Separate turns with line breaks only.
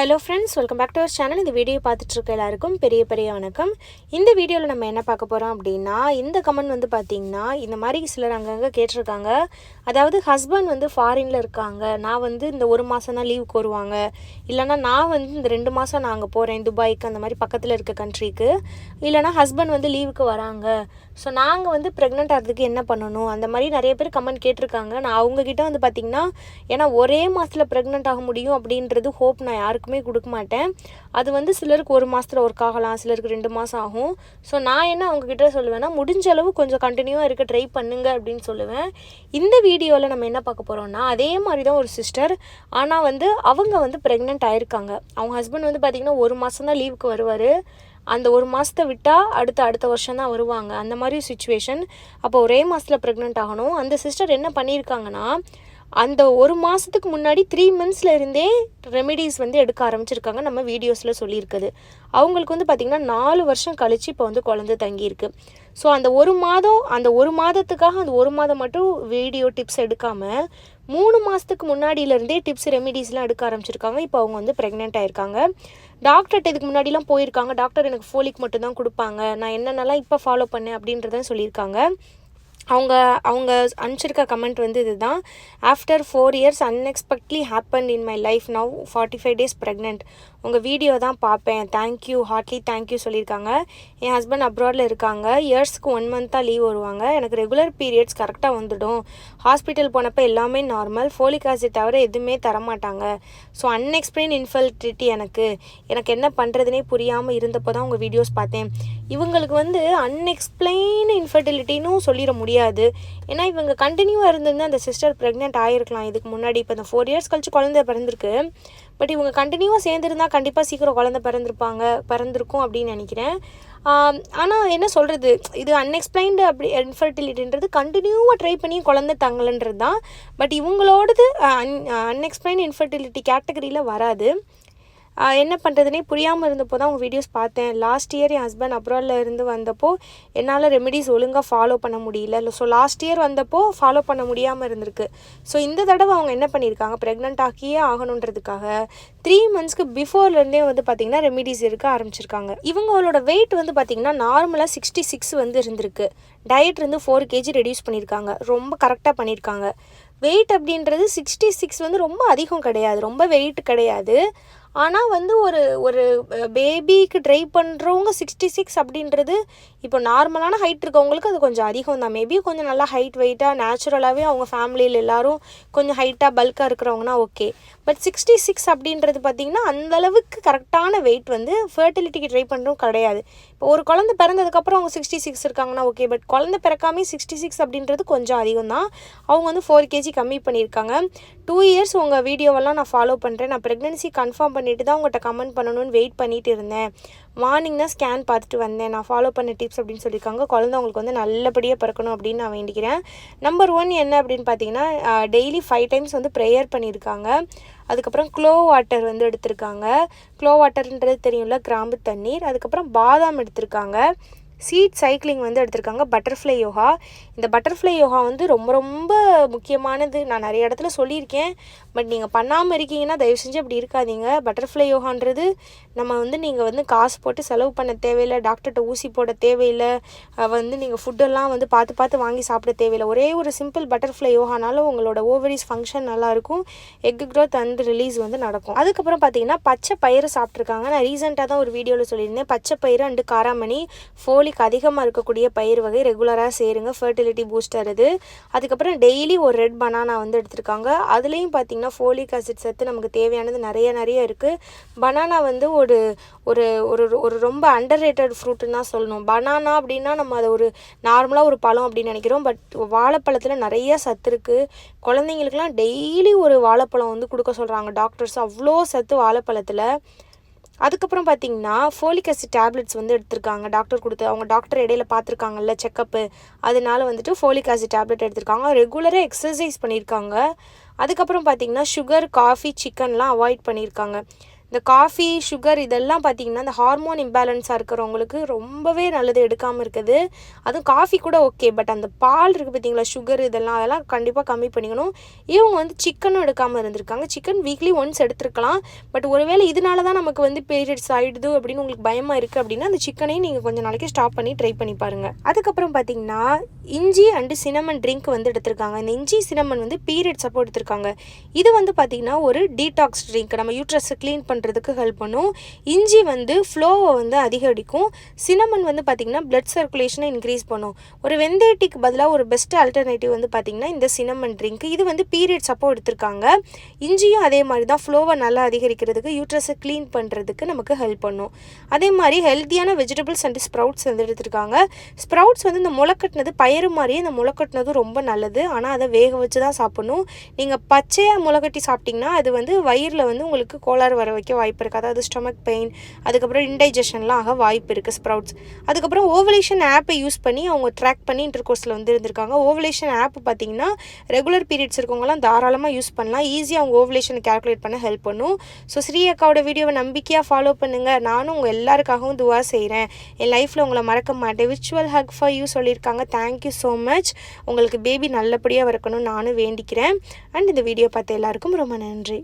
Hello friends welcome back to our channel இந்த video பார்த்துட்ருக்க எல்லாருக்கும் பெரிய பெரிய வணக்கம். இந்த வீடியோவில் நம்ம என்ன பார்க்க போகிறோம் அப்படின்னா இந்த கமெண்ட் வந்து பார்த்திங்கன்னா இந்த மாதிரி சிலர் அங்கங்கே கேட்டிருக்காங்க. அதாவது ஹஸ்பண்ட் வந்து ஃபாரினில் இருக்காங்க. நான் வந்து இந்த ஒரு மாதம் தான் லீவுக்கு வருவாங்க. இல்லைனா நான் வந்து இந்த ரெண்டு மாதம் நான் அங்கே போகிறேன் துபாய்க்கு அந்த மாதிரி பக்கத்தில் இருக்க கண்ட்ரிக்கு இல்லைனா ஹஸ்பண்ட் வந்து லீவுக்கு வராங்க. ஸோ நாங்கள் வந்து ப்ரெக்னென்ட் ஆகிறதுக்கு என்ன பண்ணணும்? அந்த மாதிரி நிறைய பேர் கமெண்ட் கேட்டிருக்காங்க. நான் அவங்கக்கிட்ட வந்து பார்த்திங்கன்னா ஏன்னா ஒரே மாதத்தில் ப்ரெக்னென்ட் ஆக முடியும் அப்படின்றது ஹோப் நான் யாருக்கும் கொடுக்க மாட்டேன். அது வந்து சிலருக்கு ஒரு மாதத்தில் ஒர்க் ஆகலாம் சிலருக்கு ரெண்டு மாதம் ஆகும். ஸோ நான் என்ன அவங்கக்கிட்ட சொல்லுவேன்னா முடிஞ்ச அளவு கொஞ்சம் கண்டினியூவாக இருக்க ட்ரை பண்ணுங்க அப்படின்னு சொல்லுவேன். இந்த வீடியோவில் நம்ம என்ன பார்க்க போகிறோம்னா அதே மாதிரி தான் ஒரு சிஸ்டர் ஆனால் வந்து அவங்க வந்து ப்ரெக்னென்ட் ஆயிருக்காங்க. அவங்க ஹஸ்பண்ட் வந்து பார்த்திங்கன்னா ஒரு மாதம் தான் லீவுக்கு வருவார். அந்த ஒரு மாதத்தை விட்டால் அடுத்த அடுத்த வருஷம் தான் வருவாங்க. அந்த மாதிரி சுச்சுவேஷன் அப்போ ஒரே மாதத்தில் ப்ரெக்னென்ட் ஆகணும். அந்த சிஸ்டர் என்ன பண்ணியிருக்காங்கன்னா அந்த ஒரு மாதத்துக்கு முன்னாடி த்ரீ மந்த்ஸில் இருந்தே ரெமெடிஸ் வந்து எடுக்க ஆரம்பிச்சிருக்காங்க நம்ம வீடியோஸில் சொல்லியிருக்குது. அவங்களுக்கு வந்து பார்த்திங்கன்னா நாலு வருஷம் கழித்து இப்போ வந்து குழந்தை தங்கியிருக்கு. ஸோ அந்த ஒரு மாதம் அந்த ஒரு மாதத்துக்காக அந்த ஒரு மாதம் மட்டும் வீடியோ டிப்ஸ் எடுக்காமல் மூணு மாதத்துக்கு முன்னாடியிலேருந்தே டிப்ஸ் ரெமிடிஸ்லாம் எடுக்க ஆரம்பிச்சிருக்காங்க. இப்போ அவங்க வந்து ப்ரெக்னென்ட் ஆயிருக்காங்க. டாக்டர்கிட்ட இதுக்கு முன்னாடிலாம் போயிருக்காங்க. டாக்டர் எனக்கு ஃபோலிக் மட்டும் தான் கொடுப்பாங்க. நான் என்னென்னலாம் இப்போ ஃபாலோ பண்ணேன் அப்படின்றத சொல்லியிருக்காங்க. அவங்க அவங்க அனுப்பிச்சிருக்க கமெண்ட் வந்து இதுதான். After four years unexpectedly happen in my life now forty five days pregnant உங்கள் வீடியோ தான் பார்ப்பேன். தேங்க்யூ ஹார்ட்லி தேங்க்யூ சொல்லியிருக்காங்க. என் ஹஸ்பண்ட் அப்ராடில் இருக்காங்க. இயர்ஸ்க்கு ஒன் மந்த்தாக லீவ் வருவாங்க. எனக்கு ரெகுலர் பீரியட்ஸ் கரெக்டாக வந்துடும். ஹாஸ்பிட்டல் போனப்போ எல்லாமே நார்மல் ஃபோலிக் ஆசிட் தவிர எதுவுமே தரமாட்டாங்க. ஸோ அன்எக்ஸ்பிளைன் இன்ஃபர்டிலிட்டி எனக்கு. எனக்கு என்ன பண்ணுறதுனே புரியாமல் இருந்தப்போ தான் உங்கள் வீடியோஸ் பார்த்தேன். இவங்களுக்கு வந்து அன்எக்ஸ்பிளைன் இன்ஃபர்டிலிட்டின்னு சொல்லிட முடியாது. ஏன்னா இவங்க கண்டினியூவாக இருந்திருந்தால் அந்த சிஸ்டர் ப்ரெக்னென்ட் ஆகிருக்கலாம் இதுக்கு முன்னாடி இப்போ இந்த ஃபோர் இயர்ஸ் கழிச்சு குழந்தை பிறந்திருக்கு. பட் இவங்க கண்டினியூவாக சேர்ந்துருந்தால் கண்டிப்பாக சீக்கிரம் குழந்தை பிறந்திருப்பாங்க பிறந்திருக்கும் அப்படின்னு நினைக்கிறேன். ஆனால் என்ன சொல்கிறது இது அன்எக்ஸ்பிளைன்டு அப்படி இன்ஃபர்டிலிட்டின்றது கண்டினியூவாக ட்ரை பண்ணி குழந்தை தங்கலன்றது தான் பட் இவங்களோடது அன் அன்எக்ஸ்பிளைன் இன்ஃபர்டிலிட்டி கேட்டகரியில் வராது. என்ன பண்ணுறதுனே புரியாமல் இருந்தப்போ தான் உங்கள் வீடியோஸ் பார்த்தேன். லாஸ்ட் இயர் என் ஹஸ்பண்ட் அப்ராடில் இருந்து வந்தப்போ என்னால் ரெமெடிஸ் ஒழுங்காக ஃபாலோ பண்ண முடியல. ஸோ லாஸ்ட் இயர் வந்தப்போ ஃபாலோ பண்ண முடியாமல் இருந்திருக்கு. ஸோ இந்த தடவை அவங்க என்ன பண்ணியிருக்காங்க? ப்ரெக்னென்ட் ஆக்கியே ஆகணுன்றதுக்காக த்ரீ மந்த்ஸ்க்கு பிஃபோர்லேருந்தே வந்து பார்த்திங்கன்னா ரெமிடிஸ் இருக்க ஆரம்பிச்சிருக்காங்க. இவங்களோட வெயிட் வந்து பார்த்திங்கன்னா நார்மலாக சிக்ஸ்டி சிக்ஸ் வந்து இருந்திருக்கு. டயட் இருந்து ஃபோர் கேஜி ரெடியூஸ் பண்ணியிருக்காங்க. ரொம்ப கரெக்டாக பண்ணியிருக்காங்க. வெயிட் அப்படின்றது சிக்ஸ்டி சிக்ஸ் வந்து ரொம்ப அதிகம் கிடையாது. ரொம்ப வெயிட் கிடையாது. ஆனால் வந்து ஒரு ஒரு பேபிக்கு ட்ரை பண்ணுறவங்க சிக்ஸ்டி சிக்ஸ் அப்படின்றது இப்போ நார்மலான ஹைட் இருக்கவங்களுக்கு அது கொஞ்சம் அதிகம் தான். மேபி கொஞ்சம் நல்லா ஹைட் வெயிட்டாக நேச்சுரலாகவே அவங்க ஃபேமிலியில் எல்லோரும் கொஞ்சம் ஹைட்டாக பல்காக இருக்கிறவங்கன்னா ஓகே பட் சிக்ஸ்டி சிக்ஸ் அப்படின்றது பார்த்திங்கன்னா அந்தளவுக்கு கரெக்டான வெயிட் வந்து ஃபர்டிலிட்டிக்கு ட்ரை பண்ணுறோம் கிடையாது. இப்போ ஒரு குழந்தை பிறந்ததுக்கப்புறம் அவங்க சிக்ஸ்டி சிக்ஸ் இருக்காங்கன்னா ஓகே பட் குழந்தை பிறக்காமே சிக்ஸ்டி சிக்ஸ் அப்படின்றது கொஞ்சம் அதிகம் தான். அவங்க வந்து ஃபோர் கேஜி கம்மி பண்ணியிருக்காங்க. டூ இயர்ஸ் உங்கள் வீடியோவெல்லாம் நான் ஃபாலோ பண்ணுறேன் நான் ப்ரெக்னென்சி கன்ஃபார்ம் பண்ணிட்டு தான் உங்கள்கிட்ட கமெண்ட் பண்ணணும்னு வெயிட் பண்ணிட்டு இருந்தேன். மார்னிங் தான் ஸ்கேன் பார்த்துட்டு வந்தேன். நான் ஃபாலோ பண்ண டிப்ஸ் அப்படின்னு சொல்லியிருக்காங்க. குழந்தவங்களுக்கு வந்து நல்லபடியாக பிறக்கணும் அப்படின்னு நான் வேண்டிக்கிறேன். நம்பர் ஒன் என்ன அப்படின்னு பார்த்தீங்கன்னா டெய்லி ஃபைவ் டைம்ஸ் வந்து ப்ரேயர் பண்ணியிருக்காங்க. அதுக்கப்புறம் க்ளோ வாட்டர் வந்து எடுத்திருக்காங்க. க்ளோ வாட்டர்ன்றது தெரியும்ல கிராம்பு தண்ணீர். அதுக்கப்புறம் பாதாம் எடுத்திருக்காங்க. சீட் சைக்கிளிங் வந்து எடுத்திருக்காங்க பட்டர்ஃப்ளை யோகா. இந்த பட்டர்ஃப்ளை யோகா வந்து ரொம்ப ரொம்ப முக்கியமானது. நான் நிறைய இடத்துல சொல்லியிருக்கேன். பட் நீங்கள் பண்ணாமல் இருக்கீங்கன்னா தயவு செஞ்சு அப்படி இருக்காதீங்க. பட்டர்ஃப்ளை யோகான்றது நம்ம வந்து நீங்கள் வந்து காசு போட்டு செலவு பண்ண தேவையில்லை டாக்டர்கிட்ட ஊசி போட தேவையில்லை வந்து நீங்கள் ஃபுட்டெல்லாம் வந்து பார்த்து பார்த்து வாங்கி சாப்பிட தேவையில்லை. ஒரே ஒரு சிம்பிள் பட்டர்ஃப்ளை யோகானாலும் உங்களோட ஓவரிஸ் ஃபங்க்ஷன் நல்லாயிருக்கும் எக் க்ரோத் அண்ட் ரிலீஸ் வந்து நடக்கும். அதுக்கப்புறம் பார்த்தீங்கன்னா பச்சை பயிறு சாப்பிட்ருக்காங்க நான் ரீசெண்டாக தான் ஒரு வீடியோவில் சொல்லியிருந்தேன். பச்சை பயிறு அண்டு காராமணி ஃபோலி ஃபோலிக் அதிகமாக இருக்கக்கூடிய பயிர் வகை ரெகுலராக சேருங்க. ஃபர்டிலிட்டி பூஸ்டர் இது. அதுக்கப்புறம் டெய்லி ஒரு ரெட் பனானா வந்து எடுத்திருக்காங்க. அதுலேயும் பார்த்தீங்கன்னா ஃபோலிக் ஆசிட் சத்து நமக்கு தேவையானது நிறைய நிறைய இருக்குது பனானா வந்து ஒரு ஒரு ஒரு ஒரு ரொம்ப அண்டர் ரேட்டட் ஃப்ரூட்டுன்னு தான் சொல்லணும். பனானா அப்படின்னா நம்ம அதை ஒரு நார்மலாக ஒரு பழம் அப்படின்னு நினைக்கிறோம். பட் வாழைப்பழத்தில் நிறைய சத்து இருக்குது குழந்தைங்களுக்குலாம் டெய்லி ஒரு வாழைப்பழம் வந்து கொடுக்க சொல்கிறாங்க டாக்டர்ஸ் அவ்வளோ சத்து வாழைப்பழத்தில். அதுக்கப்புறம் பார்த்தீங்கன்னா ஃபோலிக் ஆசிட் டேப்லெட்ஸ் வந்து எடுத்திருக்காங்க. டாக்டர் கொடுத்து அவங்க டாக்டர் இடையில பார்த்துருக்காங்கல்ல செக்கப்பு அதனால வந்துட்டு ஃபோலிக் ஆசிட் டேப்லெட் எடுத்திருக்காங்க. ரெகுலராக எக்ஸசைஸ் பண்ணியிருக்காங்க. அதுக்கப்புறம் பார்த்தீங்கன்னா சுகர் காஃபி சிக்கன்லாம் அவாய்ட் பண்ணியிருக்காங்க. இந்த காஃபி சுகர் இதெல்லாம் பார்த்திங்கன்னா இந்த ஹார்மோன் இம்பேலன்ஸாக இருக்கிறவங்களுக்கு ரொம்பவே நல்லது எடுக்காமல் இருக்குது. அதுவும் காஃபி கூட ஓகே பட் அந்த பால் இருக்குது பார்த்தீங்களா சுகர் இதெல்லாம் அதெல்லாம் கண்டிப்பாக கம்மி பண்ணிக்கணும். இவங்க வந்து சிக்கனும் எடுக்காமல் இருந்திருக்காங்க. சிக்கன் வீக்லி ஒன்ஸ் எடுத்துருக்கலாம். பட் ஒருவேளை இதனால தான் நமக்கு வந்து பீரியட்ஸ் ஆகிடுது அப்படின்னு உங்களுக்கு பயமாக இருக்குது அப்படின்னா அந்த சிக்கனையும் நீங்கள் கொஞ்சம் நாளைக்கு ஸ்டாப் பண்ணி ட்ரை பண்ணி பாருங்கள் அதுக்கப்புறம் பார்த்தீங்கன்னா இஞ்சி அண்டு சினமன் ட்ரிங்க் வந்து எடுத்திருக்காங்க. இந்த இஞ்சி சினமன் வந்து பீரியட்ஸ் அப்போ எடுத்திருக்காங்க. இது வந்து பார்த்திங்கன்னா ஒரு டீடாக்ஸ் ட்ரிங்க் நம்ம யூட்ரஸை க்ளீன் பண்ணுறதுக்கு ஹெல்ப் பண்ணும். இஞ்சி வந்து ஃப்ளோவை வந்து அதிகரிக்கும். சினமன் வந்து பார்த்திங்கன்னா பிளட் சர்க்குலேஷனை இன்க்ரீஸ் பண்ணும். ஒரு வெந்தயட்டிக்கு பதிலாக ஒரு பெஸ்ட் அல்டர்னேட்டிவ் வந்து பார்த்திங்கன்னா இந்த சினமன் ட்ரிங்க் இது வந்து பீரியட்ஸ் அப்போ எடுத்திருக்காங்க. இஞ்சியும் அதே மாதிரி தான் ஃப்ளோவை நல்லா அதிகரிக்கிறதுக்கு யூட்ரஸை க்ளீன் பண்ணுறதுக்கு நமக்கு ஹெல்ப் பண்ணும். அதே மாதிரி ஹெல்த்தியான வெஜிடபிள்ஸ் அண்ட் ஸ்ப்ரவுட்ஸ் வந்து எடுத்திருக்காங்க. ஸ்ப்ரவுட்ஸ் வந்து இந்த முளைக்கட்டினது பயிறு மாதிரியே இந்த முளைக்கட்டினதும் ரொம்ப நல்லது. ஆனால் அதை வேக வச்சு தான் சாப்பிடணும். நீங்கள் பச்சையாக முளைக்கட்டி சாப்பிட்டிங்கன்னா அது வந்து வயிறில் வந்து உங்களுக்கு கோளாறு வர வைக்க வாய்ப்பு இருக்குது அதாவது ஸ்டொமக் பெயின் அதுக்கப்புறம் இன்டைஜஷன்லாம் ஆக வாய்ப்பு இருக்குது ஸ்ப்ரவுட்ஸ் அதுக்கப்புறம் ஓவலேஷன் ஆப்பை யூஸ் பண்ணி அவங்க ட்ராக் பண்ணி இன்டர் கோர்ஸில் வந்து இருந்திருக்காங்க. ஓவலேஷன் ஆப் பார்த்தீங்கன்னா ரெகுலர் பீரியட்ஸ் இருக்கவங்கலாம் தாராளமாக யூஸ் பண்ணலாம். ஈஸியாக அவங்க ஓவலேஷனை கேல்குலேட் பண்ண ஹெல்ப் பண்ணும். ஸோ ஸ்ரீ அக்காவோட வீடியோவை நம்பிக்கையாக ஃபாலோ பண்ணுங்கள் நானும் உங்கள் எல்லாருக்காகவும் துவா செய்கிறேன் என் லைஃப்பில் உங்களை மறக்க மாட்டேன். விர்ச்சுவல் ஹக் ஃபார் யூ சொல்லியிருக்காங்க. தேங்க்யூ ஸோ மச் உங்களுக்கு பேபி நல்லபடியாக இருக்கணும்னு நானும் வேண்டிக்கிறேன். அண்ட் இந்த வீடியோ பார்த்த எல்லாருக்கும் ரொம்ப நன்றி.